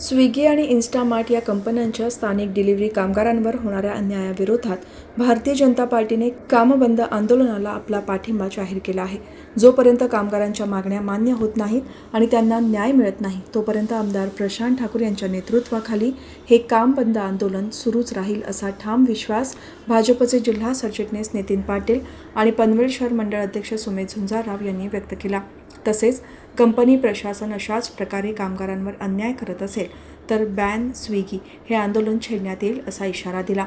Swiggy आणि इन्स्टामार्ट या कंपन्यांच्या स्थानिक डिलिव्हरी कामगारांवर होणाऱ्या अन्यायाविरोधात भारतीय जनता पार्टीने कामबंद आंदोलनाला आपला पाठिंबा जाहीर केला आहे. जोपर्यंत कामगारांच्या मागण्या मान्य होत नाहीत आणि त्यांना न्याय मिळत नाही तोपर्यंत आमदार प्रशांत ठाकूर यांच्या नेतृत्वाखाली हे काम बंद आंदोलन सुरूच राहील असा ठाम विश्वास भाजपचे जिल्हा सरचिटणीस नितीन पाटील आणि पनवेल शहर मंडळ अध्यक्ष सुमेध झुंजारराव यांनी व्यक्त केला. तसेच कंपनी प्रशासन अशाच प्रकारे कामगारांवर अन्याय करत असेल तर बॅन स्विगी हे आंदोलन छेडण्यात येईल असा इशारा दिला.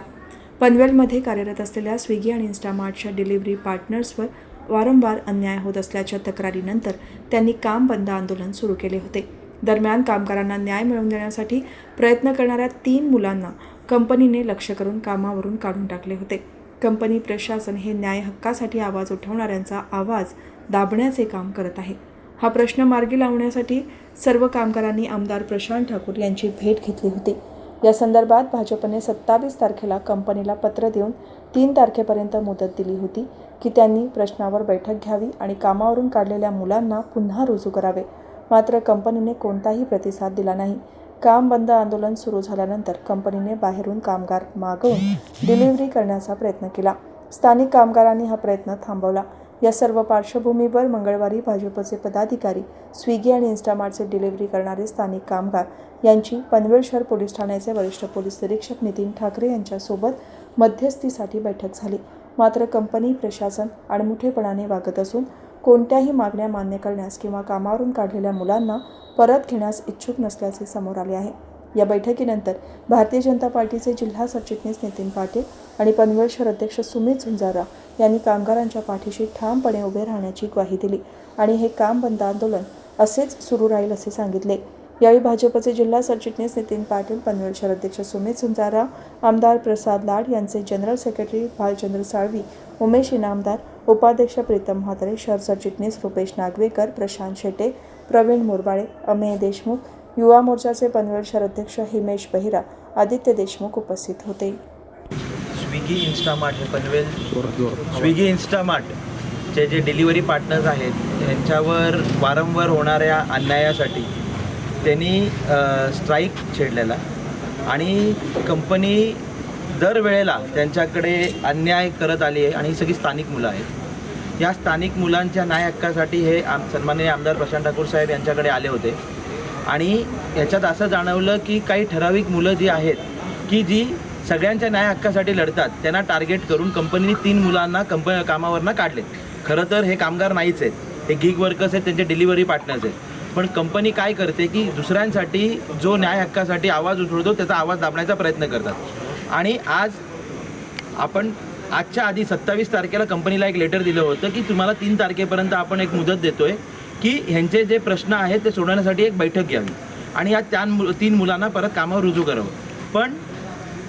पनवेलमध्ये कार्यरत असलेल्या स्विगी आणि इन्स्टामार्टच्या डिलिव्हरी पार्टनर्सवर वारंवार अन्याय होत असल्याच्या तक्रारीनंतर त्यांनी काम बंद आंदोलन सुरू केले होते. दरम्यान कामगारांना न्याय मिळवून देण्यासाठी प्रयत्न करणाऱ्या तीन मुलांना कंपनीने लक्ष करून कामावरून काढून टाकले होते. कंपनी प्रशासन हे न्याय हक्कासाठी आवाज उठवणाऱ्यांचा आवाज दाबण्याचे काम करत आहे. हा प्रश्न मार्गी लावण्यासाठी सर्व कामगारांनी आमदार प्रशांत ठाकूर यांची भेट घेतली होती. या संदर्भात भाजपने सत्तावीस तारखेला कंपनीला पत्र देऊन तीन तारखेपर्यंत मुदत दिली होती की त्यांनी प्रश्नावर बैठक घ्यावी आणि कामावरून काढलेल्या मुलांना पुन्हा रुजू करावे. मात्र कंपनीने कोणताही प्रतिसाद दिला नाही. काम बंद आंदोलन सुरू झाल्यानंतर कंपनीने बाहेरून कामगार मागवून डिलिव्हरी करण्याचा प्रयत्न केला. स्थानिक कामगारांनी हा प्रयत्न थांबवला. या सर्व पार्श्वभूमीवर मंगळवारी भाजपचे पदाधिकारी स्विगी आणि इन्स्टामार्टचे डिलिव्हरी करणारे स्थानिक कामगार यांची पनवेल शहर पोलीस ठाण्याचे वरिष्ठ पोलीस निरीक्षक नितीन ठाकरे यांच्यासोबत मध्यस्थीसाठी बैठक झाली. मात्र कंपनी प्रशासन आडमुठेपणाने वागत असून कोणत्याही मागण्या मान्य करण्यास किंवा कामावरून काढलेल्या मुलांना परत घेण्यास इच्छुक नसल्याचे समोर आले आहे. या बैठकीनंतर भारतीय जनता पार्टीचे जिल्हा सरचिटणीस नितीन पाटील आणि पनवेल शहर अध्यक्ष सुमित झुंजारा यांनी कामगारांच्या पाठीशी ठामपणे उभे राहण्याची ग्वाही दिली. आणि हे काम बंद आंदोलन असेच सुरू राहील असे सांगितले. यावेळी भाजपचे जिल्हा सरचिटणीस नितीन पाटील पनवेल शहर अध्यक्ष सुमित झुंजारा आमदार प्रसाद लाड यांचे जनरल सेक्रेटरी भालचंद्र साळवी उमेश इनामदार उपाध्यक्ष प्रीतम म्हात्रे शहर सरचिटणीस रुपेश नागवेकर प्रशांत शेटे प्रवीण मोरबाळे अमेय देशमुख युवा मोर्चाचे पनवेल शहर अध्यक्ष हिमेश बहिरा आदित्य देशमुख उपस्थित होते. स्विगी इन्स्टामार्ट हे पनवेल स्विगी इन्स्टामार्टचे जे डिलिव्हरी पार्टनर्स आहेत यांच्यावर वारंवार होणाऱ्या अन्यायासाठी त्यांनी स्ट्राईक छेडलेला. आणि कंपनी दरवेळेला त्यांच्याकडे अन्याय करत आली आहे आणि ही सगळी स्थानिक मुलं आहेत. या स्थानिक मुलांच्या न्याय हक्कासाठी हे आम सन्माननीय आमदार प्रशांत ठाकूर साहेब यांच्याकडे आले होते. आणि याच्यात असं जाणवलं की काही ठराविक मुलं जी आहेत की जी सगळ्यांच्या न्याय हक्कासाठी लढतात. त्यांना टार्गेट करून कंपनीने तीन मुलांना कंप कामावरनं काढले खरं तर हे कामगार नाहीच आहेत. हे गिग वर्कर्स आहेत त्यांचे डिलिव्हरी पार्टनर्स आहेत. पण कंपनी काय करते की दुसऱ्यांसाठी जो न्याय हक्कासाठी आवाज उठवतो त्याचा आवाज दाबण्याचा प्रयत्न करतात. आणि आज आपण आजच्या आधी सत्तावीस तारखेला कंपनीला एक लेटर दिलं होतं की तुम्हाला तीन तारखेपर्यंत आपण एक मुदत देतोय की ह्यांचे जे प्रश्न आहेत ते सोडवण्यासाठी एक बैठक घ्यावी. आणि या त्या मु तीन मुलांना परत कामावर रुजू करावं. पण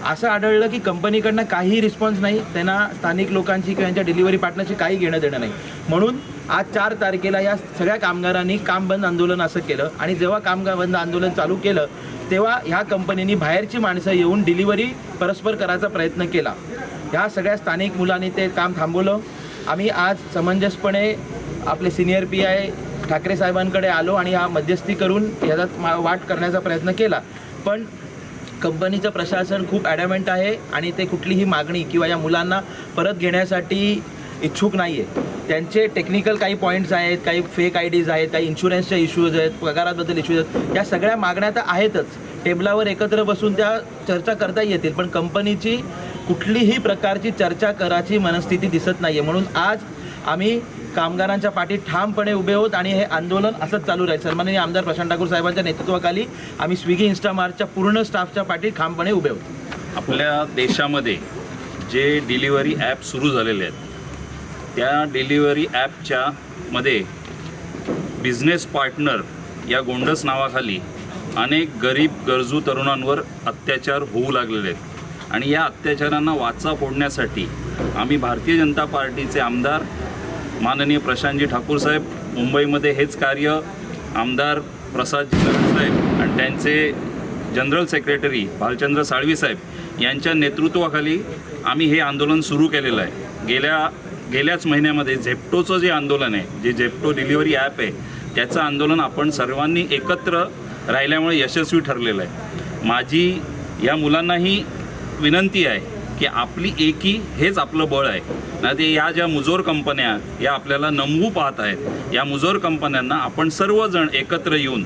असं आढळलं की कंपनीकडनं काहीही रिस्पॉन्स नाही त्यांना स्थानिक लोकांची किंवा यांच्या डिलिव्हरी पार्टनरशी काही घेणं देणं नाही. म्हणून आज चार तारखेला या सगळ्या कामगारांनी काम बंद आंदोलन असं केलं आणि जेव्हा कामगार बंद आंदोलन चालू केलं तेव्हा ह्या कंपनीनी बाहेरची माणसं येऊन डिलिव्हरी परस्पर करायचा प्रयत्न केला. ह्या सगळ्या स्थानिक मुलांनी ते काम थांबवलं. आम्ही आज समंजसपणे आपले सिनियर पी आय ठाकरे साहेबांकडे आलो आणि हा मध्यस्थी करून ह्याचा मा- वाट करण्याचा प्रयत्न केला. पण कंपनीचं प्रशासन खूप ॲडमेंट आहे आणि ते कुठलीही मागणी किंवा या मुलांना परत घेण्यासाठी इच्छुक नाही आहे त्यांचे टेक्निकल काही पॉईंट्स आहेत काही फेक आय डीज आहेत काही इन्शुरन्सच्या इश्यूज आहेत पगाराबद्दल इश्यूज आहेत. या सगळ्या मागण्या तर आहेतच. टेबलावर एकत्र बसून त्या चर्चा करता येतील पण कंपनीची कुठलीही प्रकारची चर्चा करायची मनस्थिती दिसत नाही आहे म्हणून आज आम्ही कामगारांच्या पाठी ठामपणे उभे आहोत आणि हे आंदोलन असंच चालू राहील. सन्माननीय आमदार प्रशांत ठाकूर साहेबांच्या नेतृत्वाखाली आम्ही स्विगी इन्स्टामार्टच्या पूर्ण स्टाफच्या पाठी ठामपणे उभे आहोत आपल्या देशामध्ये जे डिलिव्हरी ॲप सुरू झालेले आहेत त्या डिलिव्हरी ॲपच्या मध्ये बिझनेस पार्टनर या गोंडस नावाखाली अनेक गरीब गरजू तरुणांवर अत्याचार होऊ लागलेले आहेत. आणि या अत्याचारांना वाचा फोडण्यासाठी आम्ही भारतीय जनता पार्टीचे आमदार माननीय प्रशांतजी ठाकूर साहेब मुंबईमध्ये हेच कार्य आमदार प्रसादजी साहेब आणि त्यांचे जनरल सेक्रेटरी भालचंद्र साळवी साहेब यांच्या नेतृत्वाखाली आम्ही हे आंदोलन सुरू केलेलं आहे. गेल्या गेल्याच महिन्यामध्ये झेप्टोचं जे आंदोलन आहे जे झेप्टो डिलिव्हरी ॲप आहे त्याचं आंदोलन आपण सर्वांनी एकत्र राहिल्यामुळे यशस्वी ठरलेलं आहे. माझी या मुलांनाही विनंती आहे की आपली एकी हेच आपलं बळ आहे. ना ते या ज्या मुजोर कंपन्या या आपल्याला नमवू पाहत आहेत या मुजोर कंपन्यांना आपण सर्वजण एकत्र येऊन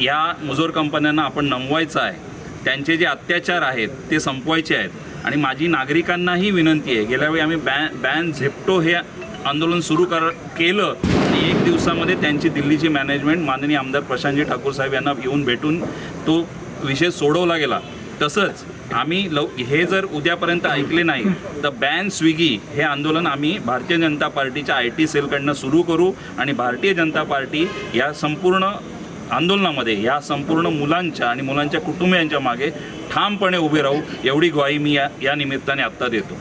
या मुजोर कंपन्यांना आपण नमवायचं आहे. त्यांचे जे अत्याचार आहेत ते संपवायचे आहेत. आणि माझी नागरिकांनाही विनंती आहे गेल्यावेळी आम्ही बॅन बॅन झेप्टो हे आंदोलन सुरू कर केलं आणि एक दिवसामध्ये त्यांची दिल्लीची मॅनेजमेंट माननीय आमदार प्रशांतजी ठाकूर साहेब यांना येऊन भेटून तो विषय सोडवला गेला. तसंच आम्ही लव हे जर उद्यापर्यंत ऐकले नाही तर बॅन स्विगी हे आंदोलन आम्ही भारतीय जनता पार्टीच्या आय टी सेलकडनं सुरू करू आणि भारतीय जनता पार्टी या संपूर्ण आंदोलनामध्ये या संपूर्ण मुलांच्या आणि मुलांच्या कुटुंबियांच्या मागे ठामपणे उभे राहू एवढी ग्वाही मी या या निमित्ताने आत्ता देतो.